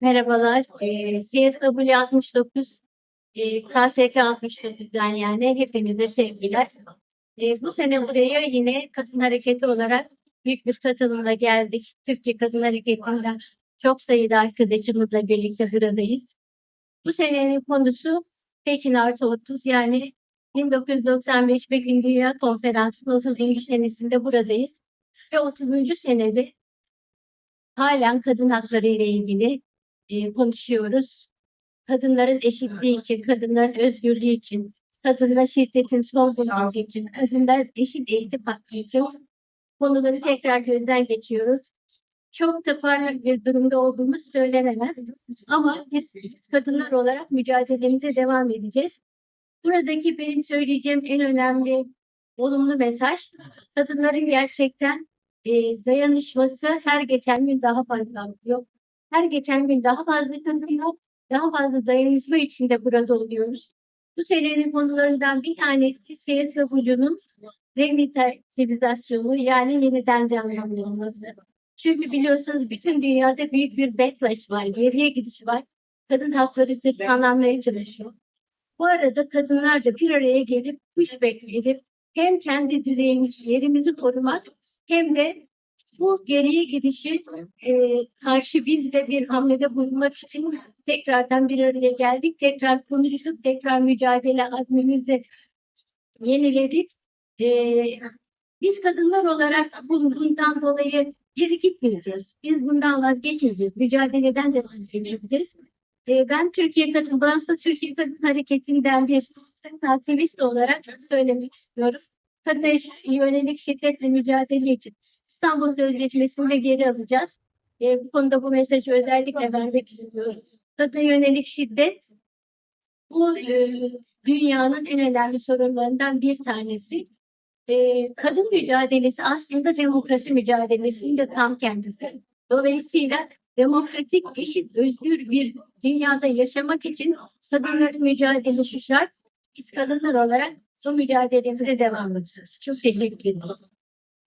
Merhabalar. Ee, CSW 69, e, KSK 69'dan yani hepinize sevgiler. Ee, bu sene buraya yine kadın hareketi olarak büyük bir katılımla geldik. Türkiye Kadın Hareketi'nden çok sayıda arkadaşımızla birlikte buradayız. Bu senenin konusu Pekin Artı 30 yani 1995 Pekin Dünya Konferansı'nın 30. senesinde buradayız. Ve 30. senede halen kadın hakları ile ilgili konuşuyoruz. Kadınların eşitliği için, kadınların özgürlüğü için, kadınlara şiddetin son bulması için, kadınlar eşit eğitim hakkı için konuları tekrar gözden geçiyoruz. Çok da bir durumda olduğumuz söylenemez. Ama biz, biz kadınlar olarak mücadelemize devam edeceğiz. Buradaki benim söyleyeceğim en önemli olumlu mesaj, kadınların gerçekten e, dayanışması her geçen gün daha fazla artıyor. Her geçen gün daha fazla kadınlar, daha fazla dayanışma içinde burada oluyoruz. Bu senenin konularından bir tanesi CSW'nun revitalizasyonu yani yeniden canlandırılması. Çünkü biliyorsunuz bütün dünyada büyük bir backlash var, geriye gidiş var. Kadın hakları tırpanlanmaya çalışıyor. Bu arada kadınlar da bir araya gelip pushback edip hem kendi düzeyimiz, yerimizi korumak hem de bu geriye gidişi e, karşı biz de bir hamlede bulunmak için tekrardan bir araya geldik. Tekrar konuştuk, tekrar mücadele admimizi yeniledik. E, biz kadınlar olarak bu- bundan dolayı geri gitmeyeceğiz. Biz bundan vazgeçmeyeceğiz. Mücadeleden de vazgeçmeyeceğiz. E, ben Türkiye Kadın, Bağımsız Türkiye Kadın Hareketi'nden bir aktivist olarak söylemek istiyorum. Kadına yönelik şiddetle mücadele için İstanbul Sözleşmesi'ni de geri alacağız. E, bu konuda bu mesajı özellikle vermek istiyorum. Kadına yönelik şiddet bu e, dünyanın en önemli sorunlarından bir tanesi. E, kadın mücadelesi aslında demokrasi mücadelesinin de tam kendisi. Dolayısıyla demokratik, eşit, özgür bir dünyada yaşamak için kadınların mücadelesi şart. Biz kadınlar olarak bu mücadelemize devam edeceğiz. Çok teşekkür ederim.